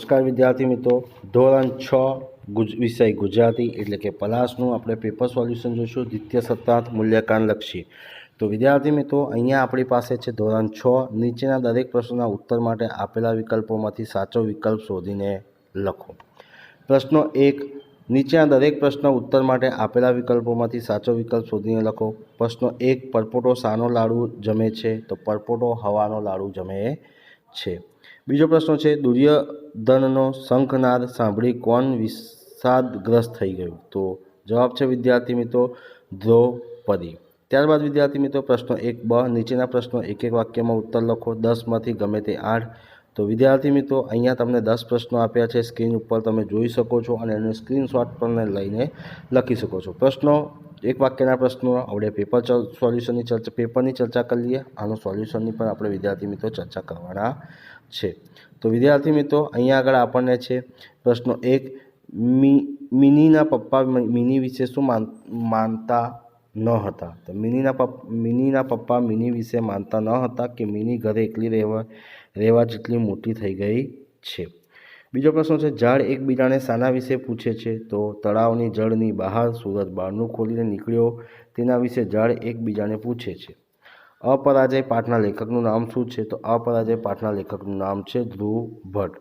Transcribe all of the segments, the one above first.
નમસ્કાર વિદ્યાર્થી મિત્રો. ધોરણ છ ગુજ, વિષય ગુજરાતી એટલે કે પલાસનું આપણે પેપર સોલ્યુશન જોઈશું. દ્વિતીય, સત્તાંત મૂલ્યાંકન લક્ષી તો વિદ્યાર્થી મિત્રો, અહીંયા આપણી પાસે છે ધોરણ છ. નીચેના દરેક પ્રશ્નના ઉત્તર માટે આપેલા વિકલ્પોમાંથી સાચો વિકલ્પ શોધીને લખો. પ્રશ્ન એક, નીચેના દરેક પ્રશ્ન ઉત્તર માટે આપેલા વિકલ્પોમાંથી સાચો વિકલ્પ શોધીને લખો. પ્રશ્ન એક, પરપોટો શાનો લાડુ જમે છે? તો પરપોટો હવાનો લાડુ જમે છે. બીજો પ્રશ્ન છે, દુર્યોધનનો શંખનાદ સાંભળી કોણ વિષાદગ્રસ્ત થઈ ગયું? તો જવાબ છે, વિદ્યાર્થી મિત્રો, દ્રૌપદી. ત્યારબાદ વિદ્યાર્થી મિત્રો, પ્રશ્ન એક બ, નીચેના પ્રશ્નો એક એક વાક્યમાં ઉત્તર લખો. દસમાંથી ગમે તે આઠ. તો વિદ્યાર્થી મિત્રો, અહીંયા તમને દસ પ્રશ્નો આપ્યા છે, સ્ક્રીન ઉપર તમે જોઈ શકો છો અને એનો સ્ક્રીનશોટ પણ લઈને લખી શકો છો. પ્રશ્નો, એક વાક્યના પ્રશ્નો, આપણે પેપર સોલ્યુશનની ચર્ચા, પેપરની ચર્ચા કરી લઈએ. આનું સોલ્યુશનની પણ આપણે વિદ્યાર્થી મિત્રો ચર્ચા કરવાના છે. તો વિદ્યાર્થી મિત્રો, અહીંયા આગળ આપણને છે પ્રશ્નો એક, મી, મિનીના પપ્પા મિની વિશે શું માન, માનતા ન હતા? તો મિનીના પપ્પા મિનીના પપ્પા મિની વિશે માનતા ન હતા કે મિની ઘરે એકલી રહેવા રહેવા જેટલી મોટી થઈ ગઈ છે? બીજો પ્રશ્ન છે, ઝાડ એકબીજાને શાના વિશે પૂછે છે. તો તળાવની જળની બહાર સૂરજ બહારનું ખોલીને નીકળ્યો, તેના વિશે ઝાડ એકબીજાને પૂછે છે. અપરાજય પાઠના લેખકનું નામ શું છે? તો અપરાજય પાઠના લેખકનું નામ છે ધ્રુવ ભટ્ટ.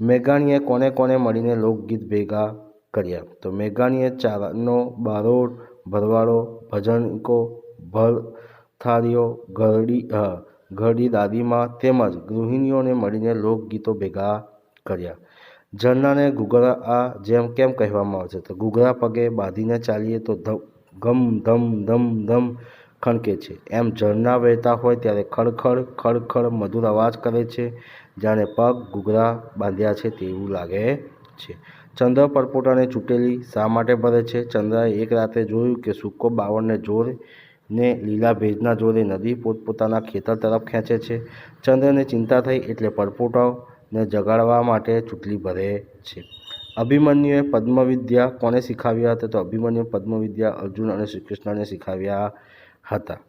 મેઘાણીએ કોને કોને મળીને લોકગીત ભેગા કર્યા? તો મેઘાણીએ ચારનો બારોડ ભરવાડો, ભજનકો ભરથારીઓ ઘરડી ઘરડી દાદીમાં તેમજ ગૃહિણીઓને મળીને લોકગીતો ભેગા કર્યા. ઝરણાને ઘૂઘરા જેમ કેમ કહેવામાં આવે છે? તો ઘૂઘરા પગે બાંધીને ચાલીએ તો ધમ ગમ, ધમ ધમ ધમ ખણકે છે. એમ ઝરણા વહેતા હોય ત્યારે ખડખડ ખડખડ મધુર અવાજ કરે છે. જાણે પગ ઘૂઘરા બાંધ્યા છે તેવું લાગે છે. ચંદ્ર પરપોટાને ચૂંટેલી શા માટે ભરે છે? ચંદ્રએ એક રાતે જોયું કે સૂકો બાવળને જોર ને લીલા ભેજના જોરે નદી પોતપોતાના ખેતર તરફ ખેંચે છે. ચંદ્રને ચિંતા થઈ એટલે પરપોટાને જગાડવા માટે ચૂંટલી ભરે છે. અભિમન્યુએ પદ્મવિદ્યા કોને શીખાવ્યા હતા? તો અભિમન્યુએ પદ્મવિદ્યા અર્જુન અને શ્રી કૃષ્ણને શીખવ્યા હતા.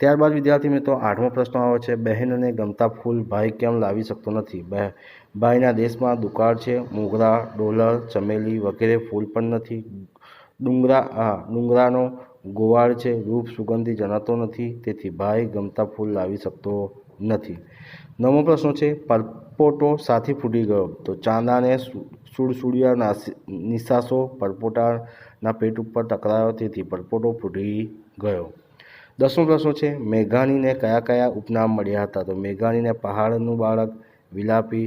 ત્યારબાદ વિદ્યાર્થી મિત્રો, આઠમો પ્રશ્ન આવે છે બહેનને ગમતા ફૂલ ભાઈ કેમ લાવી શકતો નથી? ભાઈના દેશમાં દુકાળ છે મોગરા ડોલર, ચમેલી વગેરે ફૂલ પણ નથી. ડુંગરા હા ડુંગરાનો ગોવાળ છે, રૂપ સુગંધી જણાતો નથી, તેથી ભાઈ ગમતા ફૂલ લાવી શકતો નથી. નવમો પ્રશ્ન છે, પરપોટો સાથી ફૂટી ગયો. તો ચાંદાને સુડસુડિયા નાસી નિશાસો પરપોટાના પેટ ઉપર ટકરાયો, તેથી પરપોટો ફૂટી ગયો. દસમો પ્રશ્ન છે, મેઘાણીને કયા કયા ઉપનામ મળ્યા હતા? તો મેઘાણીને પહાડનું બાળક, વિલાપી,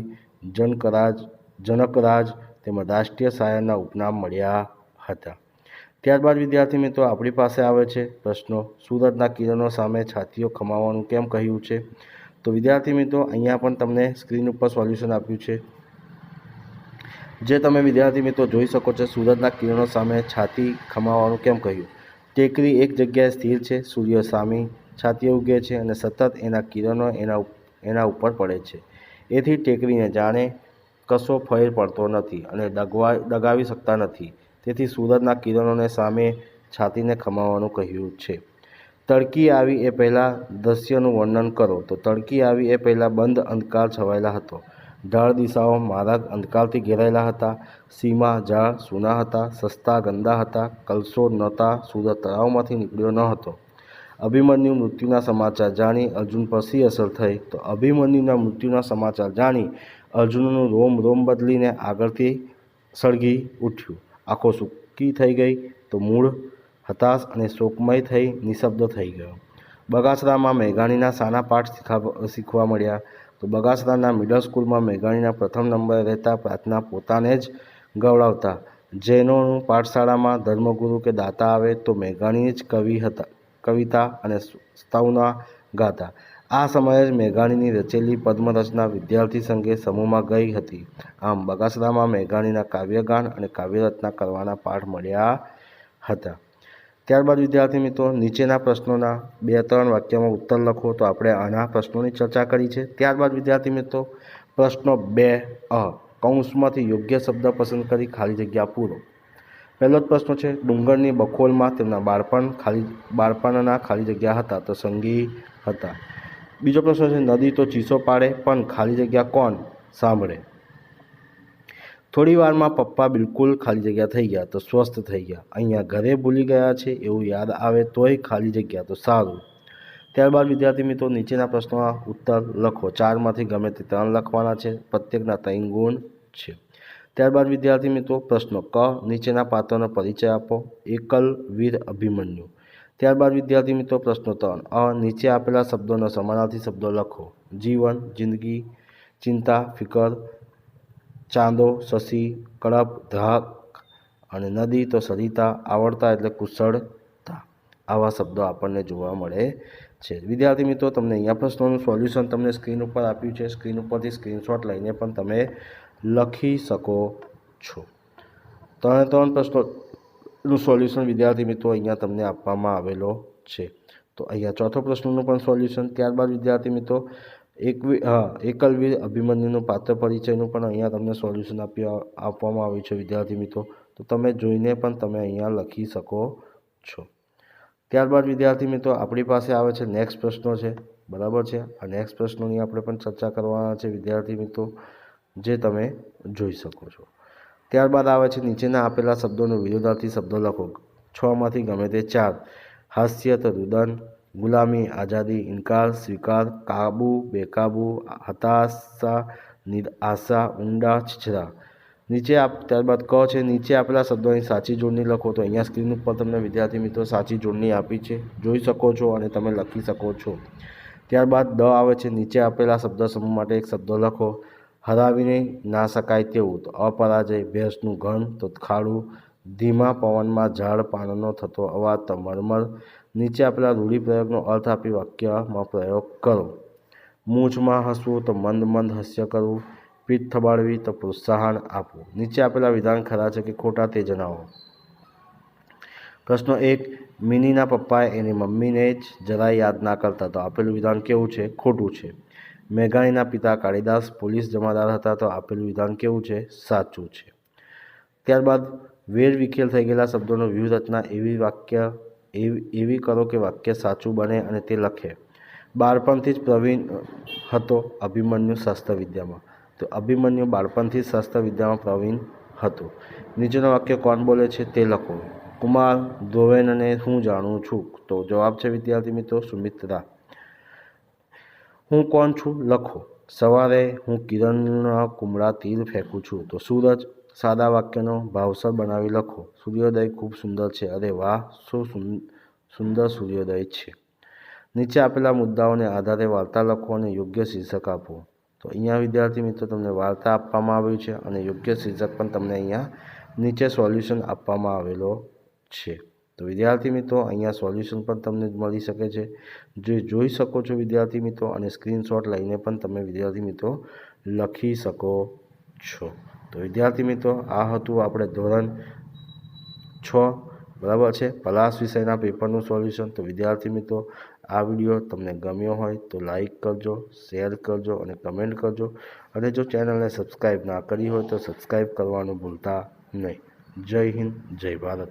જનકરાજ જનકરાજ તેમજ રાષ્ટ્રીય શાયરના ઉપનામ મળ્યા હતા. ત્યારબાદ વિદ્યાર્થી મિત્રો, આપણી પાસે આવે છે પ્રશ્નો. સૂરજના કિરણો સામે છાતીઓ ખમાવવાનું કેમ કહ્યું છે? તો વિદ્યાર્થી મિત્રો, અહીંયા પણ તમને સ્ક્રીન ઉપર સોલ્યુશન આપ્યું છે. જે તમે વિદ્યાર્થી મિત્રો જોઈ શકો છો સૂરજના કિરણો સામે છાતી ખમાવવાનું કેમ કહ્યું? ટેકરી એક જગ્યાએ સ્થિર છે, સૂર્ય સામી છાતી ઉગે છે અને સતત એના કિરણો એના એના ઉપર પડે છે. એથી ટેકરીને જાણે કશો ફેર પડતો નથી અને ડગવા, ડગાવી શકતા નથી. તેથી સૂરજના કિરણોને સામે છાતીને ખમાવવાનું કહ્યું છે. તડકી આવી એ પહેલાં દ્રશ્યનું વર્ણન કરો. તો તડકી આવી એ પહેલાં બંધ અંધકાર છવાયેલા હતો. ઢાળ દિશાઓ મારા અંધકારથી ઘેરાયેલા હતા. સીમા, ઝાડ સૂના હતા, સસ્તા ગંદા હતા કલસો નહોતા સૂરજ તળાવમાંથી નીકળ્યો ન હતો. અભિમન્યુ મૃત્યુના સમાચાર જાણી અર્જુન પર સી અસર થઈ. તો અભિમન્યુના મૃત્યુના સમાચાર જાણી અર્જુનનું રોમ રોમ બદલીને આગળથી સળગી ઉઠ્યું. આંખો સૂકી થઈ ગઈ તો મૂળ હતાશ અને શોકમય થઈ, નિશબ્દ થઈ ગયો. બગાસરામાં મેઘાણીના સાના પાઠ શીખવા મળ્યા. તો બગાસરાના મિડલ સ્કૂલમાં મેઘાણીના પ્રથમ નંબરે રહેતા પ્રાર્થના પોતાને જ ગવડાવતા. જૈનોનું પાઠશાળામાં ધર્મગુરુ કે દાતા આવે તો મેઘાણી જ કવિ હતા, કવિતા અને સ્તવના ગાતા. આ સમયે જ મેઘાણીની રચેલી પદ્મરચના વિદ્યાર્થી સંઘે સમૂહમાં ગઈ હતી. આમ બગાસરામાં મેઘાણીના કાવ્યગાન અને કાવ્યરચના કરવાના પાઠ મળ્યા હતા. ત્યારબાદ, વિદ્યાર્થી મિત્રો, નીચેના પ્રશ્નોના બે ત્રણ વાક્યમાં ઉત્તર લખો તો આપણે આના પ્રશ્નોની ચર્ચા કરી છે. ત્યારબાદ, વિદ્યાર્થી મિત્રો, પ્રશ્નો બે અ, કૌંસમાંથી યોગ્ય શબ્દ પસંદ કરી ખાલી જગ્યા પૂરો. પહેલો જ પ્રશ્ન છે, ડુંગરની બખોલમાં તેમના બાળપણ ખાલી, બાળપણના ખાલી જગ્યા હતા, તો સંગી હતા. બીજો પ્રશ્ન છે, નદી તો ચીસો પાડે, પણ ખાલી જગ્યા કોણ? સાંભળે. થોડી વારમાં પપ્પા બિલકુલ ખાલી જગ્યા થઈ ગયા તો સ્વસ્થ થઈ ગયા. અહીંયા ઘરે ભૂલી ગયા છે એવું યાદ આવે તોય ખાલી જગ્યા તો સારું. ત્યારબાદ વિદ્યાર્થી મિત્રો નીચેના પ્રશ્નોના ઉત્તર લખો. ચારમાંથી ગમે તે ત્રણ લખવાના છે. પ્રત્યેકના ત્રણ ગુણ છે. ત્યારબાદ વિદ્યાર્થી મિત્રો પ્રશ્નો ક, નીચેના પાત્રનો પરિચય આપો. એકલ વીર અભિમન્યુ. ત્યારબાદ વિદ્યાર્થી મિત્રો પ્રશ્નો ત્રણ. અ, નીચે આપેલા શબ્દોના સમાનાર્થી શબ્દો લખો. જીવન, જિંદગી, ચિંતા, ફિકર ચાંદો શશી કડપ, ધાક અને નદી તો સરિતા આવડતા એટલે કુશળતા. આવા શબ્દો આપણને જોવા મળે છે. વિદ્યાર્થી મિત્રો, તમને અહીંયા પ્રશ્નોનું સોલ્યુશન તમને સ્ક્રીન ઉપર આપ્યું છે. સ્ક્રીન ઉપરથી સ્ક્રીનશોટ લઈને પણ તમે લખી શકો છો. ત્રણે ત્રણ પ્રશ્નોનું સોલ્યુશન વિદ્યાર્થી મિત્રો અહીંયા તમને આપવામાં આવેલો છે. તો અહીંયા ચોથો પ્રશ્નનું પણ સોલ્યુશન ત્યારબાદ વિદ્યાર્થી મિત્રો એકવી હા એકલવીર અભિમન્યુનું પાત્ર પરિચયનું પણ અહીંયા તમને સોલ્યુશન આપી આપવામાં આવ્યું છે, વિદ્યાર્થી મિત્રો. તો તમે જોઈને પણ તમે અહીંયા લખી શકો છો. ત્યારબાદ વિદ્યાર્થી મિત્રો, આપણી પાસે આવે છે નેક્સ્ટ પ્રશ્નો છે. બરાબર છે? આ નેક્સ્ટ પ્રશ્નોની આપણે પણ ચર્ચા કરવાના છે, વિદ્યાર્થી મિત્રો, જે તમે જોઈ શકો છો. ત્યારબાદ આવે છે નીચેના આપેલા શબ્દોનો વિરોધાર્થી શબ્દો લખો. છમાંથી ગમે તે ચાર. હાસ્ય તો રુદન ગુલામી આઝાદી ઇનકાર, સ્વીકાર, કાબુ, બેકાબુ, હતાશા, નિરાશા, ઊંડા છીછરા નીચે આપ ત્યારબાદ ક છે, નીચે આપેલા શબ્દોની સાચી જોડણી લખો તો અહીંયા સ્ક્રીન ઉપર તમને વિદ્યાર્થી મિત્રો સાચી જોડણી આપી છે. જોઈ શકો છો અને તમે લખી શકો છો. ત્યારબાદ દ આવે છે, નીચે આપેલા શબ્દ સમૂહ માટે એક શબ્દ લખો. હરાવીને ના શકાય તેવું તો અપરાજય, ભેંસનું ઘન તો ખાડું ધીમા પવનમાં ઝાડ, પાનનો થતો અવાજ તો મરમર નીચે આપેલા રૂઢિપ્રયોગનો અર્થ આપી વાક્યમાં પ્રયોગ કરો. મૂંછમાં હસવું તો મંદ મંદ હાસ્ય કરવું, પીઠ થબાડવી તો પ્રોત્સાહન આપવું. નીચે આપેલા વિધાન ખરા છે કે ખોટા તે જણાવો. પ્રશ્ન એક, મિનીના પપ્પાએ એની મમ્મીને જ જરાય યાદ ના કરતા. તો આપેલું વિધાન કેવું છે? ખોટું છે. મેઘાણીના પિતા કાળીદાસ પોલીસ જમાદાર હતા તો આપેલું વિધાન કેવું છે? સાચું છે. ત્યારબાદ વેર વિખેલ થઈ ગયેલા શબ્દોનો વ્યૂહરચના એવી વાક્ય એવી કરો કે વાક્ય સાચું બને અને તે લખે. બાળપણથી જ પ્રવીણ હતો અભિમન્યુ શાસ્ત્રવિદ્યામાં તો અભિમન્યુ બાળપણથી જ શાસ્ત્રવિદ્યામાં પ્રવીણ હતો. નીચેનું વાક્ય કોણ બોલે છે તે લખો. કુમાર ધ્રુવેનને હું જાણું છું. તો જવાબ છે, વિદ્યાર્થી મિત્રો સુમિત્રા હું કોણ છું? લખો. સવારે હું કિરણના કુમળા તીર ફેંકું છું. તો સૂરજ સાદા વાક્યનો ભાવસર બનાવી લખો. સૂર્યોદય ખૂબ સુંદર છે. અરે વાહ, શું સુંદર સૂર્યોદય છે. નીચે આપેલા મુદ્દાઓને આધારે વાર્તા લખો અને યોગ્ય શીર્ષક આપો. તો અહીંયા વિદ્યાર્થી મિત્રો, તમને વાર્તા આપવામાં આવ્યું છે અને યોગ્ય શીર્ષક પણ તમને અહીંયા નીચે સોલ્યુશન આપવામાં આવેલો છે. તો વિદ્યાર્થી મિત્રો, અહીંયા સોલ્યુશન પણ તમને મળી શકે છે. જે જોઈ શકો છો વિદ્યાર્થી મિત્રો અને સ્ક્રીનશોટ લઈને પણ તમે વિદ્યાર્થી મિત્રો લખી શકો છો. તો વિદ્યાર્થી મિત્રો, આ હતું આપણે ધોરણ છ, બરાબર છે? પલાસ વિષયના પેપરનું સોલ્યુશન તો વિદ્યાર્થી મિત્રો, આ વીડિયો તમને ગમ્યો હોય તો લાઇક કરજો શેર કરજો અને કમેન્ટ કરજો. અને જો ચેનલને સબસ્ક્રાઈબ ના કરી હોય તો સબસ્ક્રાઈબ કરવાનું ભૂલતા નહીં. જય હિન્દ, જય ભારત.